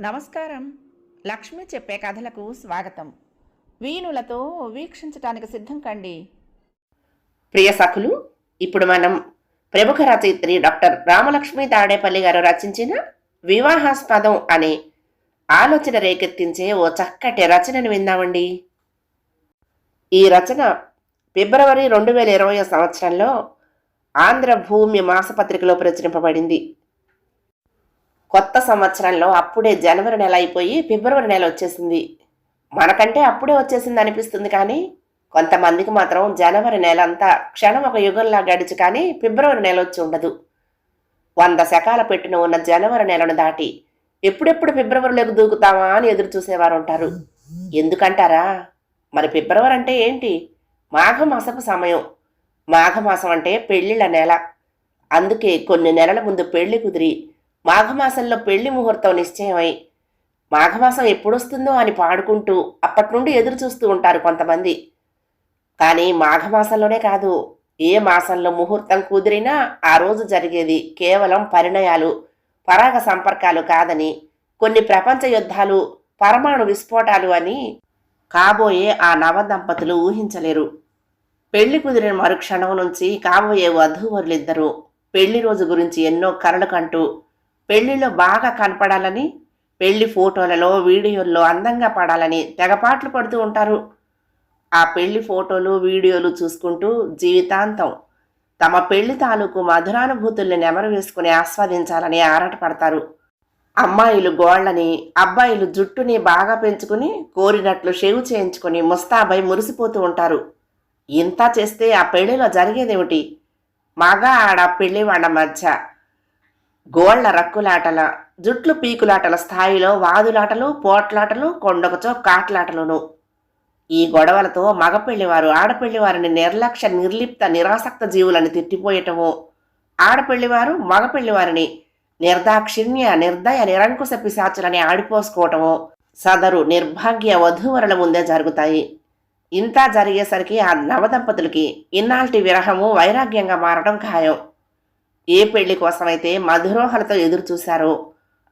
నమస్కారం. లక్ష్మి చెప్పే కథలకు స్వాగతం. వీణులతో వీక్షించటానికి సిద్ధం కండి. ప్రియ సఖులు ఇప్పుడు మనం ప్రముఖ రచయిత్రి డాక్టర్ రామలక్ష్మి తాడేపల్లి గారు రచించిన వివాహాస్పదం అనే ఆలోచన రేకెత్తించే ఓ చక్కటి రచనను విందామండి. ఈ రచన ఫిబ్రవరి రెండు వేల ఇరవై సంవత్సరంలో ఆంధ్ర భూమి మాసపత్రికలో ప్రచురింపబడింది. కొత్త సంవత్సరంలో అప్పుడే జనవరి నెల అయిపోయి ఫిబ్రవరి నెల వచ్చేసింది. మనకంటే అప్పుడే వచ్చేసింది అనిపిస్తుంది కానీ కొంతమందికి మాత్రం జనవరి నెల అంతా క్షణం ఒక యుగంలా గడిచి కానీ ఫిబ్రవరి నెల వచ్చి ఉండదు. వంద శకాల పెట్టిన ఉన్న జనవరి నెలను దాటి ఎప్పుడెప్పుడు ఫిబ్రవరిలోకి దూకుతామా అని ఎదురు చూసేవారు ఉంటారు. ఎందుకంటారా? మరి ఫిబ్రవరి అంటే ఏంటి? మాఘమాసపు సమయం. మాఘమాసం అంటే పెళ్ళిళ్ళ నెల. అందుకే కొన్ని నెలల ముందు పెళ్ళి కుదిరి. మాఘమాసంలో పెళ్ళి ముహూర్తం నిశ్చయమై మాఘమాసం ఎప్పుడొస్తుందో అని పాడుకుంటూ అప్పటి నుండి ఎదురు చూస్తూ ఉంటారు కొంతమంది. కానీ మాఘమాసంలోనే కాదు ఏ మాసంలో ముహూర్తం కుదిరినా ఆ రోజు జరిగేది కేవలం పరిణయాలు పరాగ సంపర్కాలు కాదని కొన్ని ప్రపంచ యుద్ధాలు పరమాణు విస్ఫోటాలు అని కాబోయే ఆ నవ దంపతులు ఊహించలేరు. పెళ్ళి కుదిరిన మరుక్షణం నుంచి కాబోయే వధూవరులిద్దరూ పెళ్ళి రోజు గురించి ఎన్నో కలలు కంటూ పెళ్ళిలో బాగా కనపడాలని పెళ్ళి ఫోటోలలో వీడియోల్లో అందంగా పడాలని తెగపాట్లు పడుతూ ఉంటారు. ఆ పెళ్ళి ఫోటోలు వీడియోలు చూసుకుంటూ జీవితాంతం తమ పెళ్ళి తాలూకు మధురానుభూతుల్ని నెమరు వేసుకుని ఆస్వాదించాలని ఆరాటపడతారు. అమ్మాయిలు గోళ్ళని అబ్బాయిలు జుట్టుని బాగా పెంచుకుని కోరినట్లు షేవ్ చేయించుకుని ముస్తాబై మురిసిపోతూ ఉంటారు. ఇంత చేస్తే ఆ పెళ్ళిలో జరిగేదేమిటి? మగ ఆడ పెళ్ళి వాళ్ళ మధ్య గోళ్ళ రక్కులాటల జుట్లు పీకులాటల స్థాయిలో వాదులాటలు పోట్లాటలు కొండకచో కాట్లాటలును. ఈ గొడవలతో మగపెళ్ళివారు ఆడపెళ్ళివారిని నిర్లక్ష్య నిర్లిప్త నిరాసక్త జీవులని తిట్టిపోయటము. ఆడపెళ్ళివారు మగపెళ్ళివారిని నిర్దాక్షిణ్య నిర్దయ నిరంకుశ పిశాచులని ఆడిపోసుకోవటము. సదరు నిర్భాగ్య వధూవరుల ముందే జరుగుతాయి. ఇంత జరిగేసరికి ఆ నవదంపతులకి ఇన్నాల్టి విరహము వైరాగ్యంగా మారడం ఖాయం. ఏ పెళ్ళి కోసమైతే మధురోహలతో ఎదురు చూశారో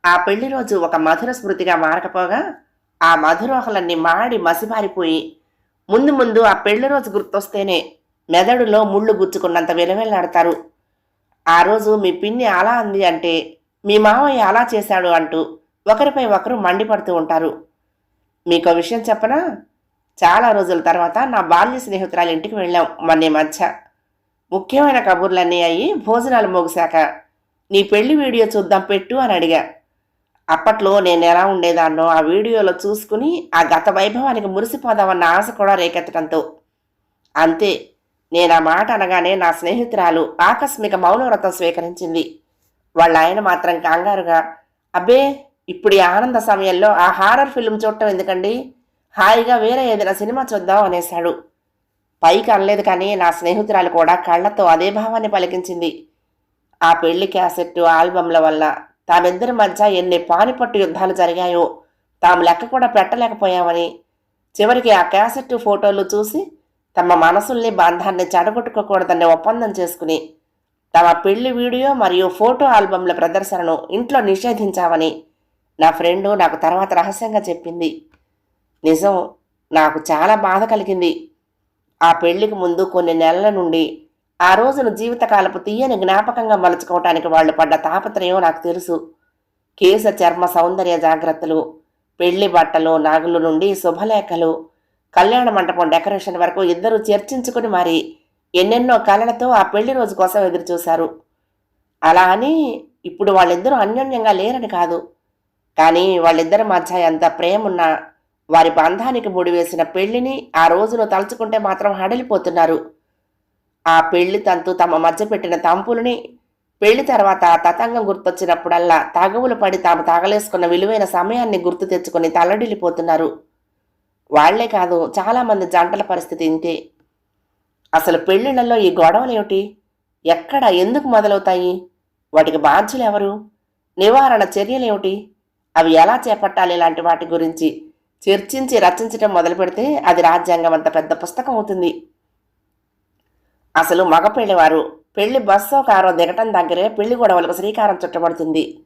ఆ పెళ్ళి రోజు ఒక మధుర స్మృతిగా మారకపోగా ఆ మధురోహలన్నీ మాడి మసిబారిపోయి ముందు ముందు ఆ పెళ్ళి రోజు గుర్తొస్తేనే మెదడులో ముళ్ళు గుచ్చుకున్నంత విలవెల్లాడతారు. ఆ రోజు మీ పిన్ని అలా అంది అంటే మీ మావయ్య అలా చేశాడు అంటూ ఒకరిపై ఒకరు మండిపడుతూ ఉంటారు. మీకు విషయం చెప్పనా? చాలా రోజుల తర్వాత నా బాల్య స్నేహితురాలు ఇంటికి వెళ్ళాం మొన్న ఈ మధ్య. ముఖ్యమైన కబుర్లన్నీ అయ్యి భోజనాలు ముగిశాక నీ పెళ్ళి వీడియో చూద్దాం పెట్టు అని అడిగా. అప్పట్లో నేను ఎలా ఉండేదాన్నో ఆ వీడియోలో చూసుకుని ఆ గత వైభవానికి మురిసిపోదామన్న ఆశ కూడా రేకెత్తడంతో. అంతే నేను ఆ మాట అనగానే నా స్నేహితురాలు ఆకస్మిక మౌనవ్రతం స్వీకరించింది. వాళ్ళ ఆయన మాత్రం కంగారుగా అబ్బే ఇప్పుడు ఈ ఆనంద సమయంలో ఆ హారర్ ఫిల్మ్ చూడటం ఎందుకండి? హాయిగా వేరే ఏదైనా సినిమా చూద్దాం అనేశాడు. పైకి అనలేదు కానీ నా స్నేహితురాలు కూడా కళ్ళతో అదే భావాన్ని పలికించింది. ఆ పెళ్ళి క్యాసెట్ ఆల్బంల వల్ల తామిద్దరి మధ్య ఎన్ని పానిపట్టు యుద్ధాలు జరిగాయో తాము లెక్క కూడా పెట్టలేకపోయామని చివరికి ఆ క్యాసెట్ ఫోటోలు చూసి తమ మనసుల్ని బంధాన్ని చెడగొట్టుకోకూడదనే ఒప్పందం చేసుకుని తమ పెళ్ళి వీడియో మరియు ఫోటో ఆల్బమ్ల ప్రదర్శనను ఇంట్లో నిషేధించామని నా ఫ్రెండు నాకు తర్వాత రహస్యంగా చెప్పింది. నిజం నాకు చాలా బాధ కలిగింది. ఆ పెళ్ళికి ముందు కొన్ని నెలల నుండి ఆ రోజును జీవితకాలపు తీయని జ్ఞాపకంగా మలుచుకోవటానికి వాళ్ళు పడ్డ తాపత్రయం నాకు తెలుసు. కేశ చర్మ సౌందర్య జాగ్రత్తలు పెళ్ళి బట్టలు నాగుల నుండి శుభలేఖలు కళ్యాణ మంటపం డెకరేషన్ వరకు ఇద్దరు చర్చించుకుని మరి ఎన్నెన్నో కళలతో ఆ పెళ్ళి రోజు కోసం ఎదురుచూశారు అలా అని ఇప్పుడు వాళ్ళిద్దరూ అన్యోన్యంగా లేరని కాదు. కానీ వాళ్ళిద్దరి మధ్య ఎంత ప్రేమున్నా వారి బంధానికి ముడివేసిన పెళ్ళిని ఆ రోజును తలుచుకుంటే మాత్రం హడలిపోతున్నారు. ఆ పెళ్ళి తంతు తమ మధ్య పెట్టిన తంపులని పెళ్ళి తర్వాత తతంగం గుర్తొచ్చినప్పుడల్లా తగవులు పడి తాము తగలేసుకున్న విలువైన సమయాన్ని గుర్తు తెచ్చుకొని తల్లడిల్లిపోతున్నారు. వాళ్ళే కాదు చాలామంది జంటల పరిస్థితి ఇంతే. అసలు పెళ్ళిళ్ళలో ఈ గొడవలు ఏమిటి ఎక్కడ ఎందుకు మొదలవుతాయి? వాటికి బాధ్యులు ఎవరు నివారణ చర్యలేమిటి? అవి ఎలా చేపట్టాలి ఇలాంటి వాటి గురించి చర్చించి రచించడం మొదలు పెడితే అది రాజ్యాంగం అంత పెద్ద పుస్తకం అవుతుంది. అసలు మగ పెళ్ళివారు పెళ్ళి బస్సు కారో దిగటం దగ్గరే పెళ్ళి గొడవలకు శ్రీకారం చుట్టబడుతుంది.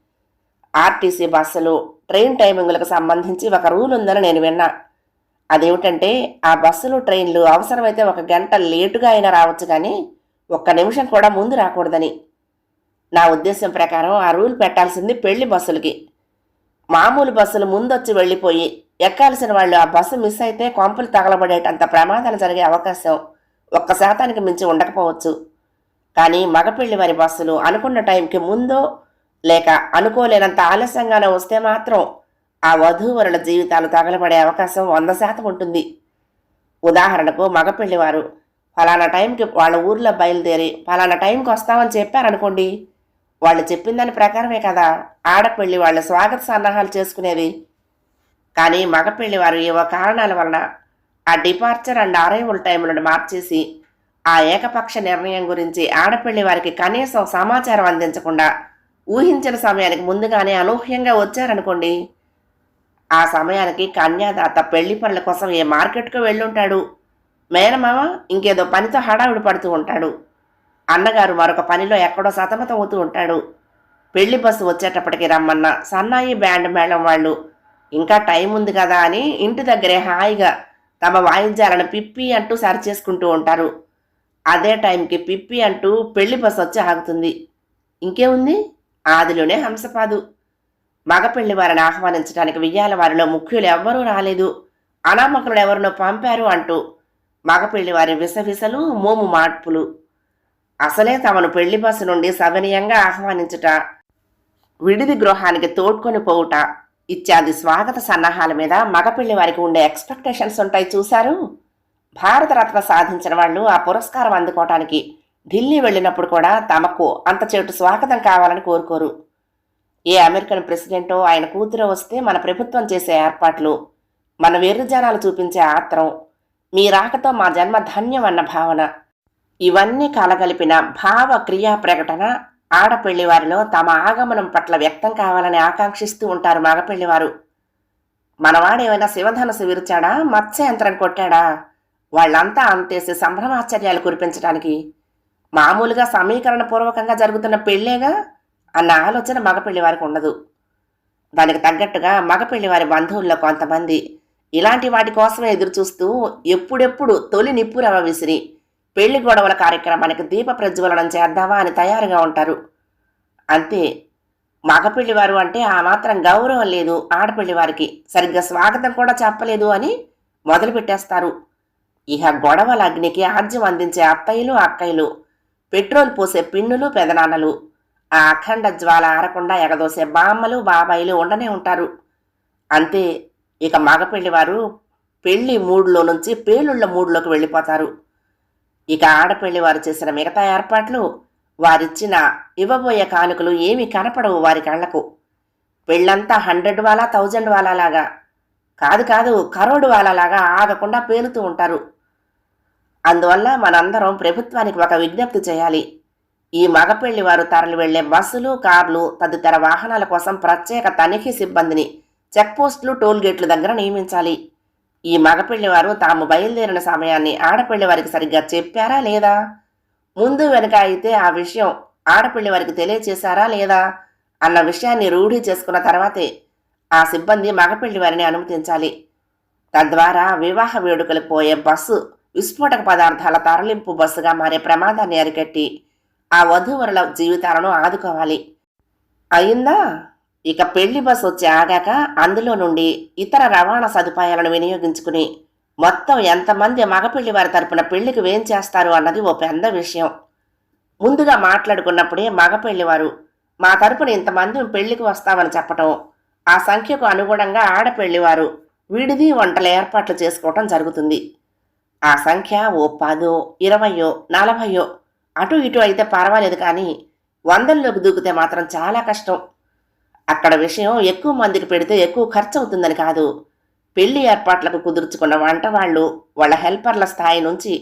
ఆర్టీసీ బస్సులు ట్రైన్ టైమింగులకు సంబంధించి ఒక రూల్ ఉందని నేను విన్నా. అదేమిటంటే ఆ బస్సులు ట్రైన్లు అవసరమైతే ఒక గంట లేటుగా అయినా రావచ్చు కానీ ఒక్క నిమిషం కూడా ముందు రాకూడదని. నా ఉద్దేశం ప్రకారం ఆ రూల్ పెట్టాల్సింది పెళ్ళి బస్సులకి. మామూలు బస్సులు ముందొచ్చి వెళ్ళిపోయి ఎక్కాల్సిన వాళ్ళు ఆ బస్సు మిస్ అయితే కొంపలు తగలబడేటంత ప్రమాదాలు జరిగే అవకాశం ఒక్క శాతానికి మించి ఉండకపోవచ్చు. కానీ మగపిల్లి వారి బస్సులు అనుకున్న టైంకి ముందో లేక అనుకోలేనంత ఆలస్యంగానే వస్తే మాత్రం ఆ వధూవరుల జీవితాలు తగలబడే అవకాశం వంద శాతం ఉంటుంది. ఉదాహరణకు మగపిల్లి వారు ఫలానా టైంకి వాళ్ళ ఊర్లో బయలుదేరి ఫలానా టైంకి వస్తామని చెప్పారనుకోండి వాళ్ళు చెప్పిన దాని ప్రకారమే కదా ఆడపిల్లి వాళ్ళ స్వాగత సన్నాహాలు చేసుకునేది కానీ మగపెళ్ళి వారు ఏవో కారణాల వలన ఆ డిపార్చర్ అండ్ అరైవల్ టైంలను మార్చేసి ఆ ఏకపక్ష నిర్ణయం గురించి ఆడపిల్లి వారికి కనీసం సమాచారం అందించకుండా ఊహించిన సమయానికి ముందుగానే అనూహ్యంగా వచ్చారనుకోండి. ఆ సమయానికి కన్యాదాత పెళ్ళి పనుల కోసం ఏ మార్కెట్కు వెళ్ళుంటాడు? మేనమామ ఇంకేదో పనితో హడావిడి పడుతూ ఉంటాడు. అన్నగారు మరొక పనిలో ఎక్కడో సతమతం అవుతూ ఉంటాడు. పెళ్ళి బస్సు వచ్చేటప్పటికి రమ్మన్న సన్నాయి బ్యాండ్ మేళం వాళ్ళు ఇంకా టైం ఉంది కదా అని ఇంటి దగ్గరే హాయిగా తమ వాయిద్యాలను పిప్పి అంటూ సరి చేసుకుంటూ ఉంటారు. అదే టైంకి పిప్పి అంటూ పెళ్ళి బస్సు వచ్చి ఆగుతుంది. ఇంకేముంది? ఆదిలోనే హంసపాదు. మగ పెళ్ళి వారిని ఆహ్వానించడానికి వియ్యాల వారిలో ముఖ్యులు ఎవ్వరూ రాలేదు. అనామకులు ఎవరినో పంపారు అంటూ మగపెళ్ళి వారి విసవిసలు మోము మార్పులు. అసలే తమను పెళ్ళి బస్సు నుండి సవనీయంగా ఆహ్వానించుట విడిది గృహానికి తోడ్కొని పోవుట ఇత్యాది స్వాగత సన్నాహాల మీద మగపిల్లి వారికి ఉండే ఎక్స్పెక్టేషన్స్ ఉంటాయి చూశారు? భారతరత్న సాధించిన వాళ్ళు ఆ పురస్కారం అందుకోవటానికి ఢిల్లీ వెళ్ళినప్పుడు కూడా తమకు అంత చెటు స్వాగతం కావాలని కోరుకోరు. ఏ అమెరికన్ ప్రెసిడెంటో ఆయన కూతురు వస్తే మన ప్రభుత్వం చేసే ఏర్పాట్లు మన వెర్రిజనాలు చూపించే ఆత్రం మీ రాకతో మా జన్మ ధన్యం అన్న భావన ఇవన్నీ కలగలిపిన భావ క్రియా ప్రకటన ఆడపెళ్ళి వారిలో తమ ఆగమనం పట్ల వ్యక్తం కావాలని ఆకాంక్షిస్తూ ఉంటారు మగపెళ్ళివారు మనవాడేమైనా శివధనసు విరిచాడా? మత్స్య యంత్రం కొట్టాడా? వాళ్ళంతా అంతేసి సంభ్రమాశ్చర్యాలు కురిపించడానికి మామూలుగా సమీకరణ పూర్వకంగా జరుగుతున్న పెళ్ళేగా? అన్న ఆలోచన మగపెళ్ళి వారికి ఉండదు. దానికి తగ్గట్టుగా మగపెళ్ళి వారి బంధువుల్లో కొంతమంది ఇలాంటి వాటి కోసమే ఎదురు చూస్తూ ఎప్పుడెప్పుడు తొలి నిప్పురవ విసిరి పెళ్ళి గొడవల కార్యక్రమానికి దీప ప్రజ్వలనం చేద్దామా అని తయారుగా ఉంటారు. అంతే. మగపెళ్ళి వారు అంటే ఆ మాత్రం గౌరవం లేదు ఆడపిల్లివారికి సరిగ్గా స్వాగతం కూడా చెప్పలేదు అని మొదలుపెట్టేస్తారు. ఇక గొడవల అగ్నికి ఆజ్యం అందించే అత్తయ్యలు అక్కయ్యలు పెట్రోల్ పోసే పిన్నులు పెదనాన్నలు ఆ అఖండ జ్వాల ఆరకుండా ఎగదోసే బామ్మలు బాబాయిలు ఉండనే ఉంటారు. అంతే. ఇక మగపెళ్ళి వారు పెళ్ళి మూడులో నుంచి పేలుళ్ళ మూడులోకి వెళ్ళిపోతారు. ఇక ఆడపిల్లి వారు చేసిన మిగతా ఏర్పాట్లు వారిచ్చిన ఇవ్వబోయే కానుకలు ఏమీ కనపడవు వారి కళ్ళకు. పెళ్ళంతా హండ్రెడ్ వాలా థౌజండ్ వాలాలాగా కాదు కాదు కరోడు వాలాలాగా ఆగకుండా పేలుతూ ఉంటారు. అందువల్ల మనందరం ప్రభుత్వానికి ఒక విజ్ఞప్తి చేయాలి. ఈ మగపెళ్ళి వారు తరలి వెళ్ళే బస్సులు కార్లు తదితర వాహనాల కోసం ప్రత్యేక తనిఖీ సిబ్బందిని చెక్పోస్టులు టోల్ గేట్ల దగ్గర నియమించాలి. ఈ మగపెళ్ళి వారు తాము బయలుదేరిన సమయాన్ని ఆడపిల్లి వారికి సరిగ్గా చెప్పారా లేదా? ముందు వెనుక అయితే ఆ విషయం ఆడపిల్లి వారికి తెలియచేశారా లేదా అన్న విషయాన్ని రూఢీ చేసుకున్న తర్వాతే ఆ సిబ్బంది మగపెళ్ళి వారిని అనుమతించాలి. తద్వారా వివాహ వేడుకలు పోయే బస్సు విస్ఫోటక పదార్థాల తరలింపు బస్సుగా మారే ప్రమాదాన్ని అరికట్టి ఆ వధూవరుల జీవితాలను ఆదుకోవాలి. అయిందా? ఇక పెళ్ళి బస్సు వచ్చి ఆగాక అందులో నుండి ఇతర రవాణా సదుపాయాలను వినియోగించుకుని మొత్తం ఎంతమంది మగపెళ్ళి వారి తరపున పెళ్ళికి వేం చేస్తారు అన్నది ఓ పెద్ద విషయం. ముందుగా మాట్లాడుకున్నప్పుడే మగపెళ్ళివారు మా తరపున ఇంతమంది పెళ్ళికి వస్తామని చెప్పటం ఆ సంఖ్యకు అనుగుణంగా ఆడపెళ్ళివారు విడిది వంటల ఏర్పాట్లు చేసుకోవటం జరుగుతుంది. ఆ సంఖ్య ఓ పదో ఇరవయో నలభయో అటు ఇటు అయితే పర్వాలేదు కానీ వందల్లోకి దూకితే మాత్రం చాలా కష్టం. అక్కడ విషయం ఎక్కువ మందికి పెడితే ఎక్కువ ఖర్చు అవుతుందని కాదు. పెళ్ళి ఏర్పాట్లకు కుదుర్చుకున్న వంట వాళ్ళు వాళ్ళ హెల్పర్ల స్థాయి నుంచి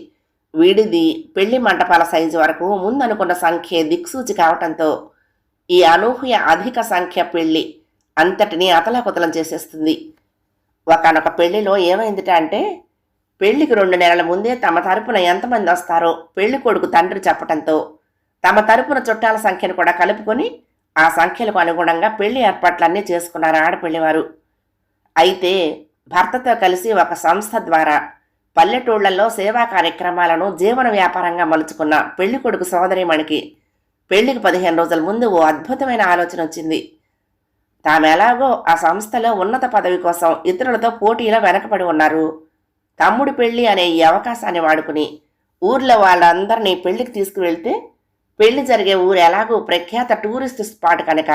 విడిది పెళ్ళి మంటపాల సైజు వరకు ముందనుకున్న సంఖ్య దిక్సూచి కావటంతో ఈ అనూహ్య అధిక సంఖ్య పెళ్ళి అంతటినీ అతలాకుతలం చేసేస్తుంది. ఒకనొక పెళ్ళిలో ఏమైందిట అంటే పెళ్ళికి రెండు నెలల ముందే తమ తరపున ఎంతమంది వస్తారో పెళ్ళి కొడుకు తండ్రి చెప్పటంతో తమ తరపున చుట్టాల సంఖ్యను కూడా కలుపుకొని ఆ సంఖ్యలకు అనుగుణంగా పెళ్ళి ఏర్పాట్లన్నీ చేసుకున్నారు ఆడపిల్లివారు. అయితే భర్తతో కలిసి ఒక సంస్థ ద్వారా పల్లెటూళ్ళలో సేవా కార్యక్రమాలను జీవన వ్యాపారంగా మలుచుకున్న పెళ్ళి కొడుకు సోదరిమణికి పెళ్ళికి పదిహేను రోజుల ముందు ఓ అద్భుతమైన ఆలోచన వచ్చింది. తాము ఎలాగో ఆ సంస్థలో ఉన్నత పదవి కోసం ఇతరులతో పోటీలో వెనకబడి ఉన్నారు. తమ్ముడు పెళ్ళి అనే ఈ అవకాశాన్ని వాడుకుని ఊర్లో వాళ్ళందరినీ పెళ్ళికి తీసుకువెళ్తే పెళ్ళి జరిగే ఊరు ఎలాగో ప్రఖ్యాత టూరిస్ట్ స్పాట్ కనుక.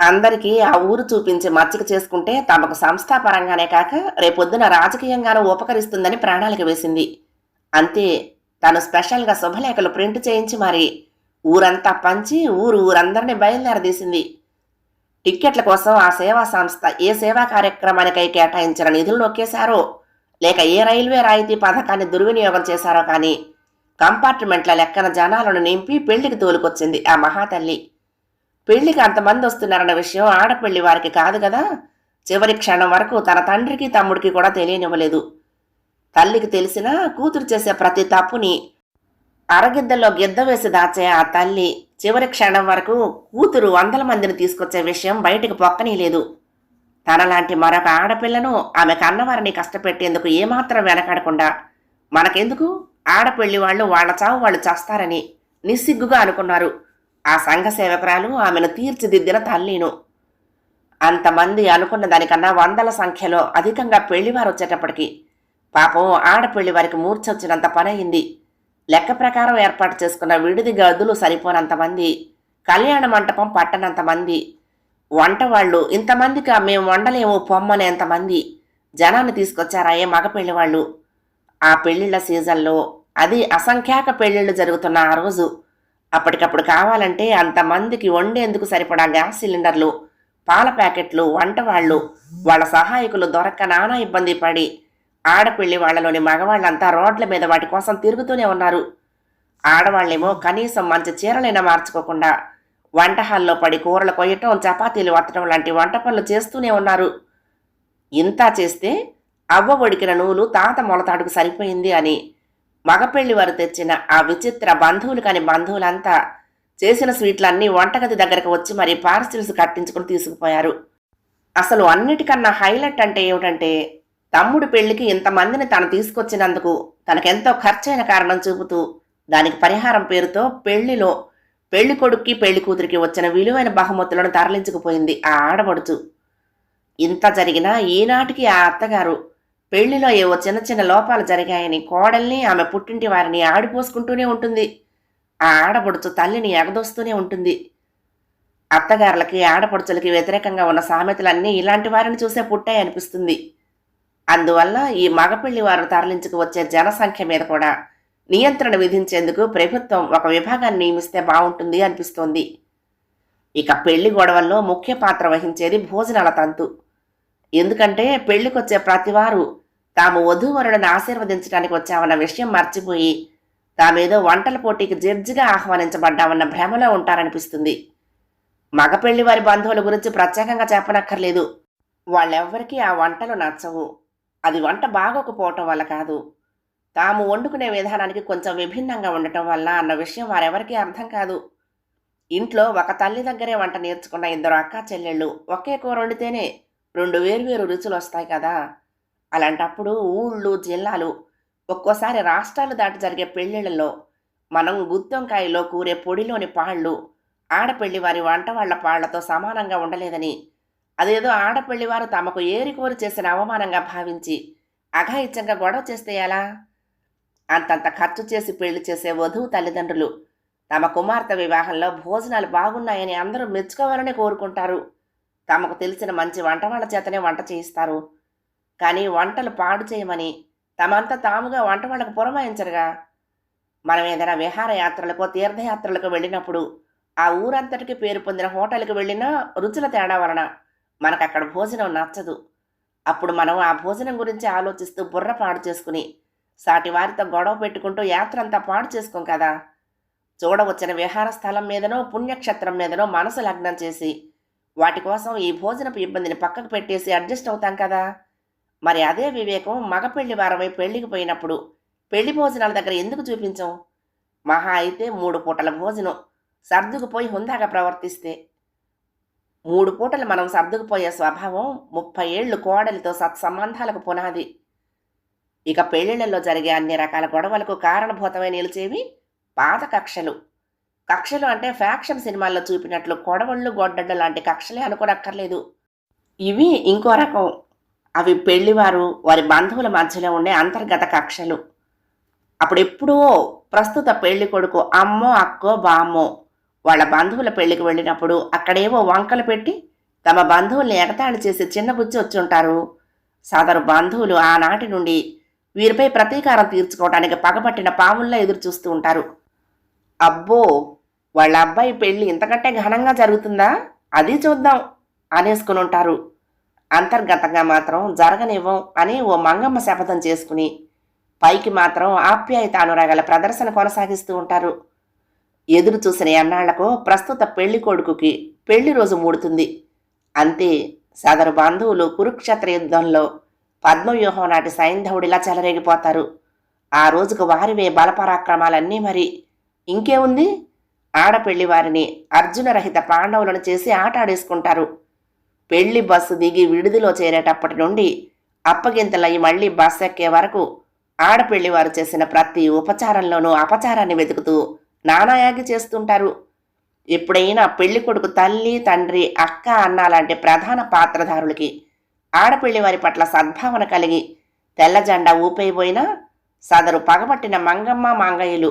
అందరికీ ఆ ఊరు చూపించి మచ్చిక చేసుకుంటే తమకు సంస్థాపరంగానే కాక రేపొద్దున రాజకీయంగానూ ఉపకరిస్తుందని ప్రణాళిక వేసింది. అంతే తను స్పెషల్గా శుభలేఖలు ప్రింట్ చేయించి మరి. ఊరంతా పంచి ఊరు ఊరందరినీ బయలుదేరదీసింది. టిక్కెట్ల కోసం ఆ సేవా సంస్థ ఏ సేవా కార్యక్రమానికై కేటాయించిన నిధులు నొక్కేశారో లేక ఏ రైల్వే రాయితీ పథకాన్ని దుర్వినియోగం చేశారో కానీ కంపార్ట్మెంట్ల లెక్కన జనాలను నింపి పెళ్ళికి తోలుకొచ్చింది ఆ మహాతల్లి. పెళ్ళికి అంతమంది వస్తున్నారన్న విషయం ఆడపెళ్ళి వారికి కాదు కదా? చివరి క్షణం వరకు తన తండ్రికి తమ్ముడికి కూడా తెలియనివ్వలేదు. తల్లికి తెలిసినా కూతురు చేసే ప్రతి తప్పుని అరగిద్దల్లో గిద్ద వేసి దాచే ఆ తల్లి చివరి క్షణం వరకు కూతురు వందల మందిని తీసుకొచ్చే విషయం బయటికి పొక్కనీలేదు తనలాంటి మరొక ఆడపిల్లను ఆమె కన్నవారిని కష్టపెట్టేందుకు ఏమాత్రం వెనకాడకుండా మనకెందుకు? ఆడపెళ్ళి వాళ్ళు వాళ్ళ చావు వాళ్ళు చేస్తారని నిస్సిగ్గుగా అనుకున్నారు. ఆ సంఘ సేవకురాలు ఆమెను తీర్చిదిద్దిన తల్లిను. అంతమంది అనుకున్న దానికన్నా వందల సంఖ్యలో అధికంగా పెళ్ళివారు వచ్చేటప్పటికి పాపం ఆడపెళ్ళి వారికి మూర్చొచ్చినంత వచ్చినంత లెక్క ప్రకారం ఏర్పాటు చేసుకున్న విడిది గదులు సరిపోనంతమంది కళ్యాణ మంటపం పట్టనంతమంది వంట వాళ్ళు ఇంతమందికి మేము వండలేము పొమ్మనేంతమంది జనాన్ని తీసుకొచ్చారాయే మగ పెళ్ళివాళ్ళు ఆ పెళ్ళిళ్ళ సీజన్లో అది అసంఖ్యాక పెళ్ళిళ్ళు జరుగుతున్న ఆ రోజు. అప్పటికప్పుడు కావాలంటే అంతమందికి వండేందుకు సరిపడా గ్యాస్ సిలిండర్లు పాల ప్యాకెట్లు వంట వాళ్ళు వాళ్ళ సహాయకులు దొరక్క నానా ఇబ్బంది పడి ఆడపిల్లి వాళ్ళలోని మగవాళ్ళంతా రోడ్ల మీద వాటి కోసం తిరుగుతూనే ఉన్నారు. ఆడవాళ్ళేమో కనీసం మంచి చీరలైనా మార్చుకోకుండా వంట హాల్లో పడి కూరలు కొయ్యటం చపాతీలు వత్తడం లాంటి వంట పనులు చేస్తూనే ఉన్నారు. ఇంత చేస్తే అవ్వ ఒడికిన నూలు తాత మొలతాడుకు సరిపోయింది అని మగపెళ్ళి వారు తెచ్చిన ఆ విచిత్ర బంధువులు కాని బంధువులంతా చేసిన స్వీట్లన్నీ వంటగది దగ్గరకు వచ్చి మరి పార్సిల్స్ కట్టించుకుని తీసుకుపోయారు. అసలు అన్నిటికన్నా హైలైట్ అంటే ఏమిటంటే తమ్ముడు పెళ్ళికి ఇంతమందిని తను తీసుకొచ్చినందుకు తనకెంతో ఖర్చైన కారణం చూపుతూ దానికి పరిహారం పేరుతో పెళ్ళిలో పెళ్ళి కొడుక్కి పెళ్ళి కూతురికి వచ్చిన విలువైన బహుమతులను తరలించుకుపోయింది ఆ ఆడబడుచు ఇంత జరిగినా ఈనాటికి ఆ అత్తగారు పెళ్ళిలో ఏవో చిన్న చిన్న లోపాలు జరిగాయని కోడల్ని ఆమె పుట్టింటి వారిని ఆడిపోసుకుంటూనే ఉంటుంది. ఆ ఆడపడుచు తల్లిని ఎగదోస్తూనే ఉంటుంది. అత్తగారులకి ఆడపడుచులకి వ్యతిరేకంగా ఉన్న సామెతలన్నీ ఇలాంటి వారిని చూసే పుట్టాయి అనిపిస్తుంది అందువల్ల ఈ మగపెళ్ళి వారు తరలించుకు వచ్చే జనసంఖ్య మీద కూడా నియంత్రణ విధించేందుకు ప్రభుత్వం ఒక విభాగాన్ని నియమిస్తే బాగుంటుంది అనిపిస్తోంది. ఇక పెళ్ళి గొడవల్లో ముఖ్య పాత్ర వహించేది భోజనాల తంతు. ఎందుకంటే పెళ్ళికొచ్చే ప్రతివారు తాము వధూవరులను ఆశీర్వదించడానికి వచ్చామన్న విషయం మర్చిపోయి తామేదో వంటల పోటీకి జడ్జిగా ఆహ్వానించబడ్డామన్న భ్రమలో ఉంటారనిపిస్తుంది. మగ పెళ్ళి వారి బంధువుల గురించి ప్రత్యేకంగా చెప్పనక్కర్లేదు. వాళ్ళెవ్వరికీ ఆ వంటలు నచ్చవు. అది వంట బాగోకపోవటం వల్ల కాదు. తాము వండుకునే విధానానికి కొంచెం విభిన్నంగా ఉండటం వల్ల అన్న విషయం వారెవరికీ అర్థం కాదు. ఇంట్లో ఒక తల్లి దగ్గరే వంట నేర్చుకున్న ఇద్దరు అక్కా చెల్లెళ్ళు ఒకే కూర వండితేనే రెండు వేరువేరు రుచులు వస్తాయి కదా. అలాంటప్పుడు ఊళ్ళు జిల్లాలు ఒక్కోసారి రాష్ట్రాలు దాటి జరిగే పెళ్ళిళ్ళలో మనం గుత్తొంకాయలో కూరే పొడిలోని పాళ్ళు ఆడపెళ్ళి వారి వంట వాళ్ళ పాళ్ళతో సమానంగా ఉండలేదని అదేదో ఆడపెళ్ళివారు తమకు ఏరికోరి చేసిన అవమానంగా భావించి అఘాయిత్యంగా గొడవ చేస్తే ఎలా? అంతంత ఖర్చు చేసి పెళ్ళి చేసే వధువు తల్లిదండ్రులు తమ కుమార్తె వివాహంలో భోజనాలు బాగున్నాయని అందరూ మెచ్చుకోవాలని కోరుకుంటారు. తమకు తెలిసిన మంచి వంట వాళ్ళ చేతనే వంట చేయిస్తారు. కానీ వంటలు పాడు చేయమని తమంతా తాముగా వంట వాళ్ళకు పురమాయించరుగా. మనం ఏదైనా విహారయాత్రలకో తీర్థయాత్రలకు వెళ్ళినప్పుడు ఆ ఊరంతటికి పేరు పొందిన హోటల్కి వెళ్ళినా రుచుల తేడా వలన మనకు అక్కడ భోజనం నచ్చదు. అప్పుడు మనం ఆ భోజనం గురించి ఆలోచిస్తూ బుర్ర పాడు చేసుకుని సాటి వారితో గొడవ పెట్టుకుంటూ యాత్ర అంతా పాడు చేసుకోం కదా. చూడవచ్చిన విహార స్థలం మీదనో పుణ్యక్షేత్రం మీదనో మనసు లగ్నం చేసి వాటి కోసం ఈ భోజనపు ఇబ్బందిని పక్కకు పెట్టేసి అడ్జస్ట్ అవుతాం కదా. మరి అదే వివేకం మగ పెళ్ళి వారమై పెళ్ళికి పోయినప్పుడు పెళ్ళి భోజనాల దగ్గర ఎందుకు చూపించం? మహా అయితే మూడు పూటల భోజనం సర్దుకుపోయి హుందాగా ప్రవర్తిస్తే. మూడు పూటలు మనం సర్దుకుపోయే స్వభావం ముప్పై ఏళ్ళు కోడలితో సత్సంబంధాలకు పునాది. ఇక పెళ్ళిళ్ళలో జరిగే అన్ని రకాల గొడవలకు కారణభూతమై నిలిచేవి పాత కక్షలు కక్షలు అంటే ఫ్యాక్షన్ సినిమాల్లో చూపినట్లు కొడవళ్ళు గొడ్డడ్డ లాంటి కక్షలే అనుకోనక్కర్లేదు. ఇవి ఇంకో రకం. అవి పెళ్ళివారు వారి బంధువుల మధ్యలో ఉండే అంతర్గత కక్షలు. అప్పుడెప్పుడో ప్రస్తుత పెళ్ళి కొడుకు అమ్మో అక్కో బామ్మో వాళ్ళ బంధువుల పెళ్ళికి వెళ్ళినప్పుడు అక్కడేవో వంకలు పెట్టి తమ బంధువుల్ని ఎగతాళి చేసి చిన్నబుచ్చి వచ్చి ఉంటారు సదరు బంధువులు ఆనాటి నుండి వీరిపై ప్రతీకారం తీర్చుకోవడానికి పగపట్టిన పాముల్లా ఎదురు చూస్తూ ఉంటారు. అబ్బో! వాళ్ళ అబ్బాయి పెళ్ళి ఇంతకంటే ఘనంగా జరుగుతుందా? అది చూద్దాం అనేసుకుని ఉంటారు. అంతర్గతంగా మాత్రం జరగనివ్వం అని ఓ మంగమ్మ శపథం చేసుకుని పైకి మాత్రం ఆప్యాయత అనురాగాల ప్రదర్శన కొనసాగిస్తూ ఉంటారు. ఎదురు చూసిన ఎన్నాళ్ళకు ప్రస్తుత పెళ్ళి కొడుకుకి పెళ్ళి రోజు మూడుతుంది. అంతే సదరు బంధువులు కురుక్షేత్ర యుద్ధంలో పద్మవ్యూహం నాటి సైంధవుడిలా చెలరేగిపోతారు. ఆ రోజుకు వారివే బలపరాక్రమాలన్నీ మరి. ఇంకేముంది? ఆడపెళ్ళి వారిని అర్జునరహిత పాండవులను చేసి ఆట ఆడేసుకుంటారు పెళ్ళి బస్సు దిగి విడుదలో చేరేటప్పటి నుండి అప్పగింతలయ్యి మళ్ళీ బస్సు ఎక్కే వరకు ఆడపెళ్ళి వారు చేసిన ప్రతి ఉపచారంలోనూ అపచారాన్ని వెతుకుతూ నానాయాగి చేస్తుంటారు. ఎప్పుడైనా పెళ్ళి కొడుకు తల్లి తండ్రి అక్క అన్న లాంటి ప్రధాన పాత్రధారులకి ఆడపెళ్ళి వారి పట్ల సద్భావన కలిగి తెల్ల జెండా ఊపైపోయినా సదరు పగబట్టిన మంగమ్మ మాంగయ్యలు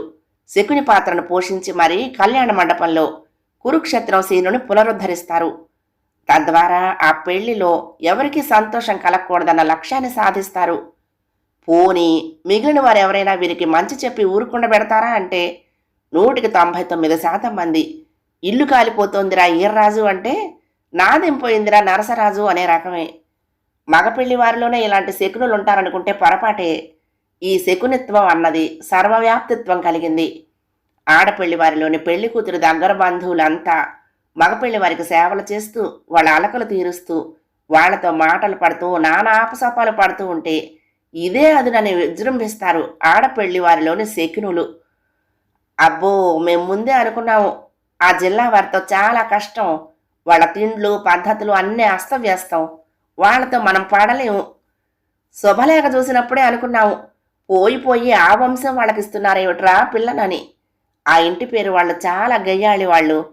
శకుని పాత్రను పోషించి మరీ కళ్యాణ మండపంలో కురుక్షేత్రం సీనుని పునరుద్ధరిస్తారు. తద్వారా ఆ పెళ్ళిలో ఎవరికి సంతోషం కలగకూడదన్న లక్ష్యాన్ని సాధిస్తారు. పోని మిగిలిన వారు ఎవరైనా వీరికి మంచి చెప్పి ఊరుకుండా పెడతారా అంటే నూటికి తొంభై తొమ్మిది శాతం మంది. ఇల్లు కాలిపోతోందిరా ఈర్రాజు అంటే నాదెంపోయిందిరా నరసరాజు అనే రకమే. మగ పెళ్ళి వారిలోనే ఇలాంటి శకునులు ఉంటారనుకుంటే పొరపాటే. ఈ శకునిత్వం అన్నది సర్వవ్యాప్తిత్వం కలిగింది. ఆడపెళ్ళి వారిలోని పెళ్ళి కూతురు దగ్గర బంధువులంతా మగపెళ్ళి వారికి సేవలు చేస్తూ వాళ్ళ అలకలు తీరుస్తూ వాళ్ళతో మాటలు పడుతూ నానా ఆపసపాలు పడుతూ ఉంటే ఇదే అదునని విజృంభిస్తారు ఆడపెళ్ళి వారిలోని శకునులు. అబ్బో మేము ముందే అనుకున్నాము ఆ జిల్లా వారితో చాలా కష్టం వాళ్ళ తిండ్లు పద్ధతులు అన్నీ అస్తవ్యస్తం వాళ్ళతో మనం పడలేము. శుభలేఖ చూసినప్పుడే అనుకున్నాము పోయిపోయి ఆ వంశం వాళ్ళకి ఇస్తున్నారేమిట్రా పిల్లనని. ఆ ఇంటి పేరు వాళ్ళు చాలా గయ్యాళి వాళ్ళు.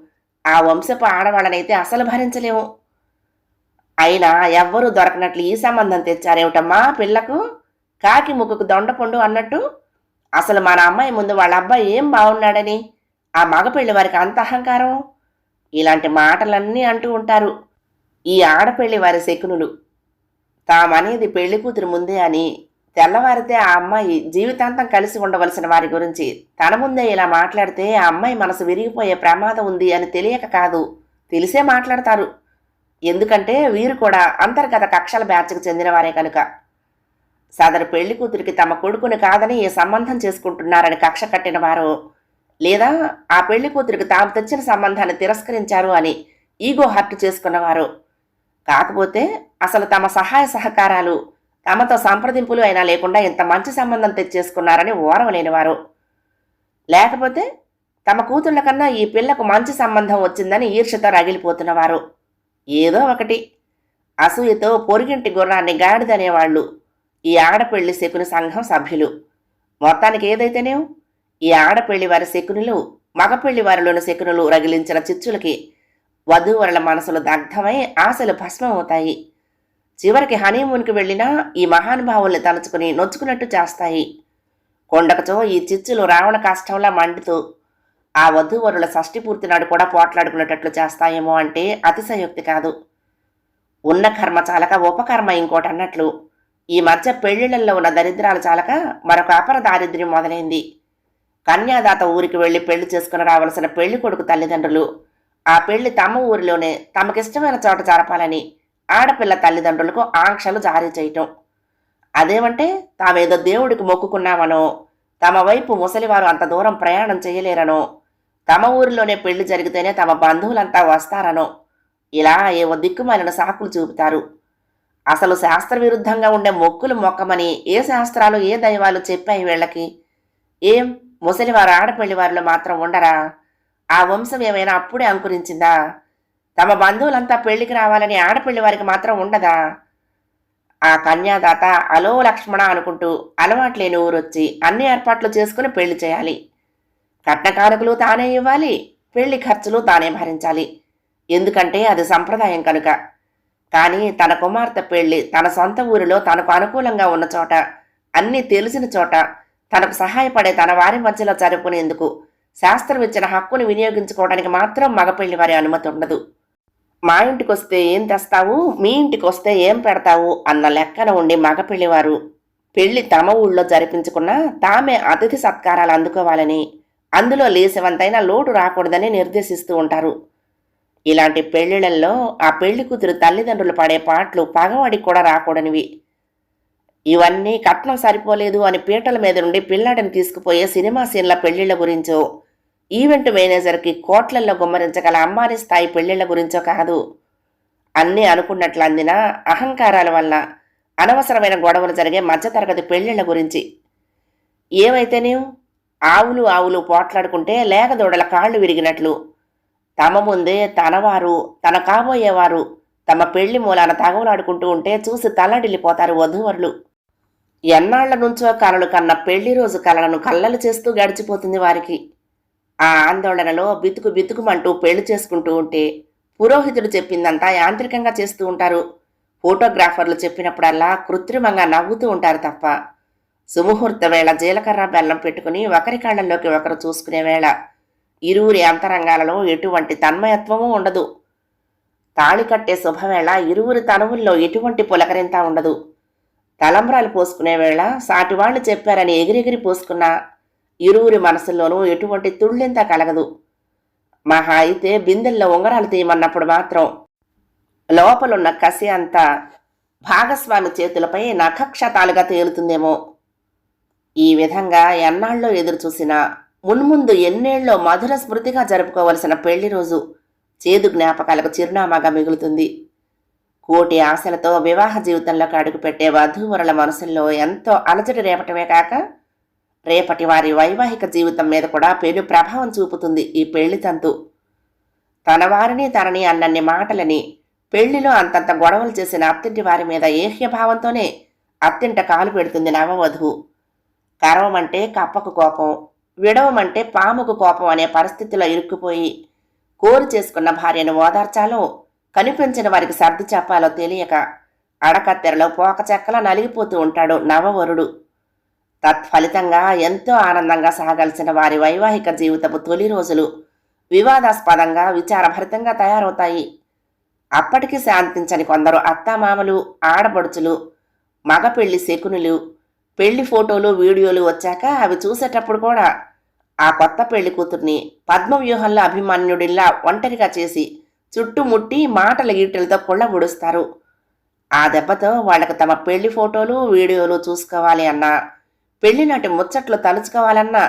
ఆ వంశపు ఆడవాళ్ళనైతే అసలు భరించలేము. అయినా ఎవ్వరూ దొరకనట్లు ఈ సంబంధం తెచ్చారేమిటమ్మా పిల్లకు? కాకి ముక్కుకు దొండపండు అన్నట్టు? అసలు మన అమ్మాయి ముందు వాళ్ళ అబ్బాయి ఏం బాగున్నాడని ఆ మగపెళ్ళి వారికి అంత అహంకారం? ఇలాంటి మాటలన్నీ అంటూ ఉంటారు ఈ ఆడపెళ్ళి వారి శకునులు. తామనేది పెళ్ళి కూతురు ముందే అని తెల్లవారితే ఆ అమ్మాయి జీవితాంతం కలిసి ఉండవలసిన వారి గురించి. తన ముందే ఇలా మాట్లాడితే ఆ అమ్మాయి మనసు విరిగిపోయే ప్రమాదం ఉంది అని తెలియక కాదు. తెలిసే మాట్లాడతారు. ఎందుకంటే వీరు కూడా అంతర్గత కక్షల బ్యాచ్కు చెందినవారే కనుక. సదరు పెళ్ళి కూతురికి తమ కొడుకుని కాదని ఏ సంబంధం చేసుకుంటున్నారని కక్ష కట్టిన వారు. లేదా ఆ పెళ్ళి కూతురికి తాము తెచ్చిన సంబంధాన్ని తిరస్కరించారు అని ఈగో హర్ట్ చేసుకున్నవారు. కాకపోతే అసలు తమ సహాయ సహకారాలు తమతో సంప్రదింపులు అయినా లేకుండా ఇంత మంచి సంబంధం తెచ్చేసుకున్నారని ఓరవలేనివారు లేకపోతే తమ కూతుళ్ళ కన్నా ఈ పిల్లకు మంచి సంబంధం వచ్చిందని ఈర్ష్యతో రగిలిపోతున్నవారు ఏదో ఒకటి. అసూయతో పొరుగింటి గుర్రాన్ని గాడిదనేవాళ్ళు. ఈ ఆడపెళ్ళి శకుని సంఘం సభ్యులు. మొత్తానికి ఏదైతేనే? ఈ ఆడపెళ్ళి వారి శకునులు మగపెళ్ళి వారిలోని శకునులు రగిలించిన చిచ్చులకి వధూవరుల మనసులు దగ్ధమై ఆశలు భస్మమవుతాయి. చివరికి హనీమూన్కి వెళ్ళినా ఈ మహానుభావుల్ని తలుచుకుని నొచ్చుకున్నట్టు చేస్తాయి. కొండకచో ఈ చిచ్చులు రావణ కష్టంలా మండుతూ ఆ వధూవరుల షష్ఠి పూర్తి నాడు కూడా పోట్లాడుకునేటట్లు చేస్తాయేమో అంటే అతిశయోక్తి కాదు. ఉన్న కర్మ చాలక ఉపకర్మ ఇంకోటి అన్నట్లు ఈ మధ్య పెళ్ళిళ్ళలో ఉన్న దరిద్రాలు చాలక మరొక అపర దారిద్ర్యం మొదలైంది. కన్యాదాత ఊరికి వెళ్ళి పెళ్ళి చేసుకుని రావలసిన పెళ్ళి కొడుకు తల్లిదండ్రులు ఆ పెళ్ళి తమ ఊరిలోనే తమకిష్టమైన చోట జరపాలని ఆడపిల్ల తల్లిదండ్రులకు ఆంక్షలు జారీ చేయటం. అదేమంటే తామేదో దేవుడికి మొక్కుకున్నామనో తమ వైపు ముసలివారు అంత దూరం ప్రయాణం చేయలేరనో తమ ఊరిలోనే పెళ్ళి జరిగితేనే తమ బంధువులంతా వస్తారనో ఇలా ఏవో దిక్కుమాలిన సాకులు చూపుతారు. అసలు శాస్త్ర విరుద్ధంగా ఉండే మొక్కులు మొక్కమని ఏ శాస్త్రాలు ఏ దైవాలు చెప్పాయి వీళ్ళకి? ఏం? ముసలివారు ఆడపల్లి వారిలో మాత్రం ఉండరా? ఆ వంశం ఏమైనా అప్పుడే అంకురించిందా? తమ బంధువులంతా పెళ్ళికి రావాలని ఆడపిల్లి వారికి మాత్రం ఉండదా? ఆ కన్యాదాత అలో లక్ష్మణ అనుకుంటూ అలవాట్లేని ఊరొచ్చి అన్ని ఏర్పాట్లు చేసుకుని పెళ్ళి చేయాలి. కట్నకానుకలు తానే ఇవ్వాలి పెళ్ళి ఖర్చులు తానే భరించాలి. ఎందుకంటే అది సంప్రదాయం కనుక. కానీ తన కుమార్తె పెళ్ళి తన సొంత ఊరిలో తనకు అనుకూలంగా ఉన్న చోట అన్నీ తెలిసిన చోట తనకు సహాయపడే తన వారి మధ్యలో జరుపుకునేందుకు శాస్త్రం ఇచ్చిన హక్కును వినియోగించుకోవడానికి మాత్రం మగపెళ్ళి వారి అనుమతి ఉండదు. మా ఇంటికి వస్తే ఏం తెస్తావు? మీ ఇంటికి వస్తే ఏం పెడతావు? అన్న లెక్కన ఉండి మగపెళ్ళివారు పెళ్ళి తమ ఊళ్ళో జరిపించుకున్నా తామే అతిథి సత్కారాలు అందుకోవాలని అందులో లేసవంతైన లోటు రాకూడదని నిర్దేశిస్తూ ఉంటారు. ఇలాంటి పెళ్ళిళ్ళలో ఆ పెళ్ళి కూతురు తల్లిదండ్రులు పడే పాటలు పగవాడికి కూడా రాకూడనివి. ఇవన్నీ కట్నం సరిపోలేదు అని పీటల మీద నుండి పిల్లాడిని తీసుకుపోయే సినిమా సీన్ల పెళ్ళిళ్ళ గురించో ఈవెంట్ మేనేజర్కి కోట్లల్లో గుమ్మరించగల అమ్మారి స్థాయి పెళ్ళిళ్ళ గురించో కాదు. అన్నీ అనుకున్నట్లు అందిన అహంకారాల వల్ల అనవసరమైన గొడవలు జరిగే మధ్యతరగతి పెళ్ళిళ్ళ గురించి. ఏవైతేనే ఆవులు ఆవులు పోట్లాడుకుంటే లేకదోడల కాళ్ళు విరిగినట్లు. తమ ముందే తనవారు తన కాబోయేవారు తమ పెళ్ళి మూలాన తగవలాడుకుంటూ ఉంటే చూసి తల్లడిల్లిపోతారు వధూవరులు. ఎన్నాళ్ళ నుంచో కలలు కన్న పెళ్ళి రోజు కలలను కల్లలు చేస్తూ గడిచిపోతుంది వారికి. ఆ ఆందోళనలో బితుకు బితుకుమంటూ పెళ్ళి చేసుకుంటూ ఉంటే పురోహితుడు చెప్పిందంతా యాంత్రికంగా చేస్తూ ఉంటారు. ఫోటోగ్రాఫర్లు చెప్పినప్పుడల్లా కృత్రిమంగా నవ్వుతూ ఉంటారు తప్ప సుముహూర్త వేళ జీలకర్ర బెల్లం పెట్టుకుని ఒకరి కళ్ళల్లోకి ఒకరు చూసుకునే వేళ ఇరువురి అంతరంగాలలో ఎటువంటి తన్మయత్వము ఉండదు. తాళి కట్టే శుభవేళ ఇరువురి తనువుల్లో ఎటువంటి పులకరింత ఉండదు. తలంబ్రాలు పోసుకునే వేళ సాటివాళ్ళు చెప్పారని ఎగిరెగిరి పోసుకున్నా ఇరువురి మనసుల్లోనూ ఎటువంటి తుళ్ళింత కలగదు. మహా అయితే బిందెల్లో ఉంగరాలు తీయమన్నప్పుడు మాత్రం లోపలున్న కసి అంతా భాగస్వామి చేతులపై నఖక్షతాలుగా తేలుతుందేమో. ఈ విధంగా ఎన్నాళ్ళలో ఎదురుచూసిన మున్ముందు ఎన్నేళ్ళలో మధుర స్మృతిగా జరుపుకోవలసిన పెళ్ళి రోజు చేదు జ్ఞాపకాలకు చిరునామాగా మిగులుతుంది. కోటి ఆశలతో వివాహ జీవితంలోకి అడుగుపెట్టే వధూవరుల మనసుల్లో ఎంతో అలజడి రేపటమే కాక రేపటి వారి వైవాహిక జీవితం మీద కూడా పెను ప్రభావం చూపుతుంది ఈ పెళ్ళి తంతు. తన వారిని తనని అన్నన్ని మాటలని పెళ్ళిలో అంతంత గొడవలు చేసిన అత్తింటి వారి మీద ఏహ్యభావంతోనే అత్తింట కాలు పెడుతుంది నవవధువు. కరవమంటే కప్పకు కోపం విడవమంటే పాముకు కోపం అనే పరిస్థితిలో ఇరుక్కుపోయి కోరి చేసుకున్న భార్యను ఓదార్చాలో కనిపించిన వారికి సర్ది చెప్పాలో తెలియక అడకత్తెరలో పోక చెక్కలా నలిగిపోతూ ఉంటాడు నవవరుడు. తత్ఫలితంగా ఎంతో ఆనందంగా సాగాల్సిన వారి వైవాహిక జీవితపు తొలి రోజులు వివాదాస్పదంగా విచారభరితంగా తయారవుతాయి. అప్పటికి శాంతించని కొందరు అత్తామామలు ఆడబడుచులు మగ పెళ్ళి శకునులు పెళ్ళి ఫోటోలు వీడియోలు వచ్చాక అవి చూసేటప్పుడు కూడా ఆ కొత్త పెళ్ళి కూతుర్ని పద్మవ్యూహంలో అభిమాన్యుడిల్లా ఒంటరిగా చేసి చుట్టుముట్టి మాటల గీటలతో కొళ్ళబుడుస్తారు ఆ దెబ్బతో వాళ్ళకి తమ పెళ్ళి ఫోటోలు వీడియోలు చూసుకోవాలి అన్నా పెళ్ళినాటి ముచ్చట్లు తలుచుకోవాలన్నా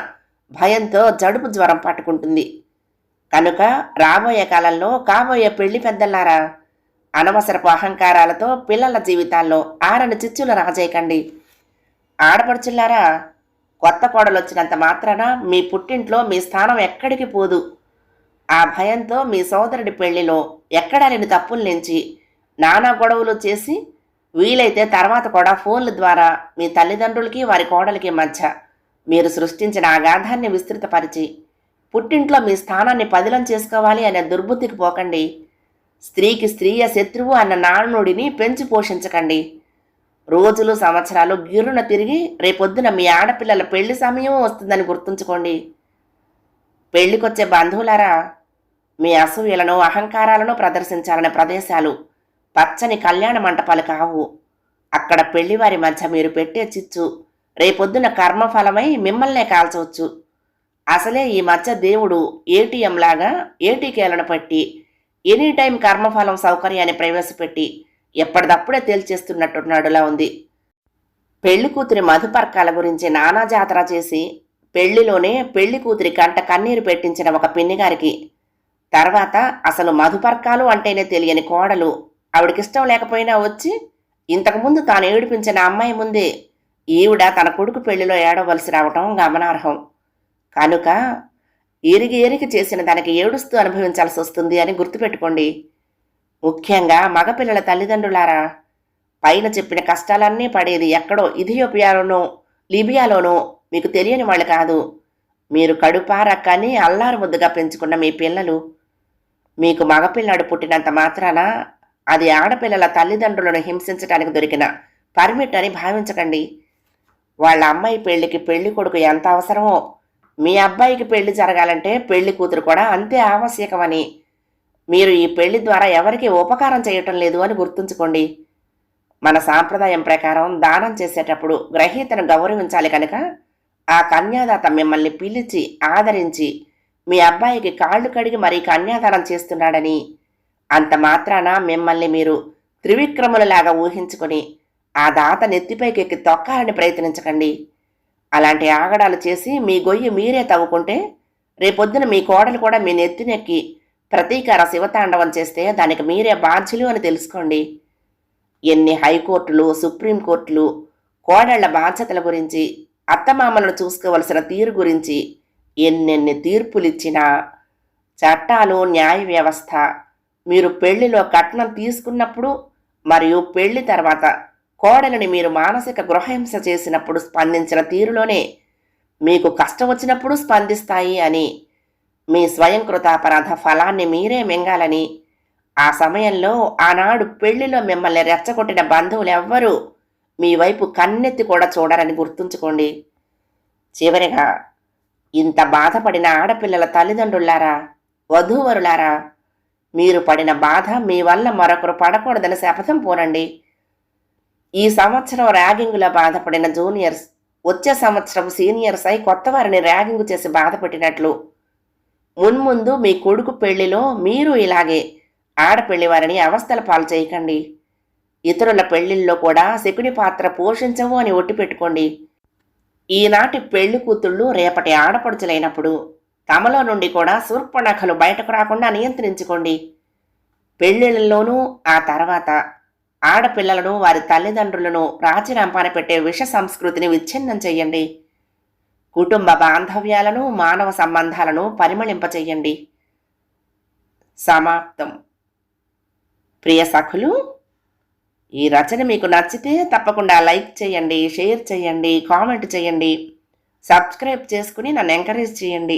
భయంతో జడుపు జ్వరం పట్టుకుంటుంది. కనుక రాబోయే కాలంలో కాబోయే పెళ్ళి పెద్దలారా అనవసరపు అహంకారాలతో పిల్లల జీవితాల్లో ఆరని చిచ్చులు రాజేయకండి. ఆడపడుచుల్లారా కొత్త కోడలు వచ్చినంత మాత్రాన మీ పుట్టింట్లో మీ స్థానం ఎక్కడికి పోదు. ఆ భయంతో మీ సోదరుడి పెళ్ళిలో ఎక్కడా లేని తప్పుల నుంచి నానా గొడవలు చేసి వీలైతే తర్వాత కూడా ఫోన్ల ద్వారా మీ తల్లిదండ్రులకి వారి కోడలికి మధ్య మీరు సృష్టించిన అగాధాన్ని విస్తృతపరిచి పుట్టింట్లో మీ స్థానాన్ని పదిలం చేసుకోవాలి అనే దుర్బుద్ధికి పోకండి. స్త్రీకి స్త్రీయ శత్రువు అన్న నానుడిని పెంచి పోషించకండి. రోజులు సంవత్సరాలు గిర్రున తిరిగి రేపొద్దున మీ ఆడపిల్లల పెళ్ళి సమయం వస్తుందని గుర్తుంచుకోండి. పెళ్ళికొచ్చే బంధువులారా మీ అసూయలను అహంకారాలను ప్రదర్శించాలనే ప్రదేశాలు పచ్చని కళ్యాణ మంటపాలు కావు. అక్కడ పెళ్ళివారి మధ్య మీరు పెట్టే చిచ్చు రేపొద్దున కర్మఫలమై మిమ్మల్నే కాల్చవచ్చు. అసలే ఈ మధ్య దేవుడు ఏటీఎం లాగా ఏటీకేలను పట్టి ఎనీ టైం కర్మఫలం సౌకర్యాన్ని ప్రవేశపెట్టి ఎప్పటిదప్పుడే తేల్చేస్తున్నట్టున్నాడులా ఉంది. పెళ్ళి కూతురి మధుపర్కాల గురించి నానా జాతర చేసి పెళ్ళిలోనే పెళ్ళి కూతురి కంట కన్నీరు పెట్టించిన ఒక పిన్నిగారికి తర్వాత అసలు మధుపర్కాలు అంటేనే తెలియని కోడలు. ఆవిడకి ఇష్టం లేకపోయినా వచ్చి ఇంతకుముందు తాను ఏడిపించిన అమ్మాయి ముందే ఈవిడ తన కొడుకు పెళ్ళిలో ఏడవలసి రావటం గమనార్హం. కనుక ఎరిగి ఎరిగి చేసిన దానికి ఏడుస్తూ అనుభవించాల్సి వస్తుంది అని గుర్తుపెట్టుకోండి. ముఖ్యంగా మగపిల్లల తల్లిదండ్రులారా పైన చెప్పిన కష్టాలన్నీ పడేది ఎక్కడో ఇథియోపియాలోనో లిబియాలోనో మీకు తెలియని వాళ్ళు కాదు. మీరు కడుపార కానీ అల్లారు ముద్దుగా పెంచుకున్న మీ పిల్లలు. మీకు మగపిల్లాడు పుట్టినంత మాత్రాన అది ఆడపిల్లల తల్లిదండ్రులను హింసించడానికి దొరికిన పర్మిట్ అని భావించకండి. వాళ్ళ అమ్మాయి పెళ్ళికి పెళ్ళి కొడుకు ఎంత అవసరమో మీ అబ్బాయికి పెళ్ళి జరగాలంటే పెళ్ళి కూతురు కూడా అంతే ఆవశ్యకమని. మీరు ఈ పెళ్ళి ద్వారా ఎవరికి ఉపకారం చేయటం లేదు అని గుర్తుంచుకోండి. మన సాంప్రదాయం ప్రకారం దానం చేసేటప్పుడు గ్రహీతను గౌరవించాలి కనుక ఆ కన్యాదాత మిమ్మల్ని పిలిచి ఆదరించి మీ అబ్బాయికి కాళ్ళు కడిగి మరీ కన్యాదానం చేస్తున్నాడని అంత మాత్రాన మిమ్మల్ని మీరు త్రివిక్రములలాగా ఊహించుకొని ఆ దాత నెత్తిపైకెక్కి తొక్కాలని ప్రయత్నించకండి. అలాంటి ఆగడాలు చేసి మీ గొయ్యి మీరే తవ్వుకుంటే రేపొద్దున మీ కోడలు కూడా మీ నెత్తినెక్కి ప్రతీకార శివతాండవం చేస్తే దానికి మీరే బాధ్యులు అని తెలుసుకోండి. ఎన్ని హైకోర్టులు సుప్రీంకోర్టులు కోడళ్ళ బాధ్యతల గురించి అత్తమామలను చూసుకోవలసిన తీరు గురించి ఎన్నెన్ని తీర్పులిచ్చినా చట్టాలు న్యాయ వ్యవస్థ మీరు పెళ్ళిలో కట్నం తీసుకున్నప్పుడు మరియు పెళ్ళి తర్వాత కోడలిని మీరు మానసిక గృహహింస చేసినప్పుడు స్పందించిన తీరులోనే మీకు కష్టం వచ్చినప్పుడు స్పందిస్తాయి అని మీ స్వయంకృతాపరాధ ఫలాన్ని మీరే మింగాలని ఆ సమయంలో ఆనాడు పెళ్ళిలో మిమ్మల్ని రెచ్చగొట్టిన బంధువులు ఎవ్వరూ మీ వైపు కన్నెత్తి కూడా చూడరని గుర్తుంచుకోండి. చివరిగా ఇంత బాధపడిన ఆడపిల్లల తల్లిదండ్రులారా వధూవరులారా మీరు పడిన బాధ మీ వల్ల మరొకరు పడకూడదని శపథం పూనండి. ఈ సంవత్సరం ర్యాగింగ్లో బాధపడిన జూనియర్స్ వచ్చే సంవత్సరం సీనియర్స్ అయి కొత్త వారిని ర్యాగింగ్ చేసి బాధపెట్టినట్లు మున్ముందు మీ కొడుకు పెళ్ళిలో మీరు ఇలాగే ఆడపెళ్ళి వారిని అవస్థల పాలు చేయకండి. ఇతరుల పెళ్ళిల్లో కూడా శకుని పాత్ర పోషించవు అని ఒట్టి పెట్టుకోండి. ఈనాటి పెళ్ళి కూతుళ్ళు రేపటి ఆడపడుచులైనప్పుడు తమలో నుండి కూడా శూర్పణఖలు బయటకు రాకుండా నియంత్రించుకోండి. పెళ్ళిళ్ళలోనూ ఆ తర్వాత ఆడపిల్లలను వారి తల్లిదండ్రులను రాచిరంపాన పెట్టే విష సంస్కృతిని విచ్ఛిన్నం చెయ్యండి. కుటుంబ బాంధవ్యాలను మానవ సంబంధాలను పరిమళింపచేయండి సమాప్తం. ప్రియ సఖులు ఈ రచన మీకు నచ్చితే తప్పకుండా లైక్ చేయండి షేర్ చేయండి కామెంట్ చేయండి సబ్స్క్రైబ్ చేసుకుని నన్ను ఎంకరేజ్ చేయండి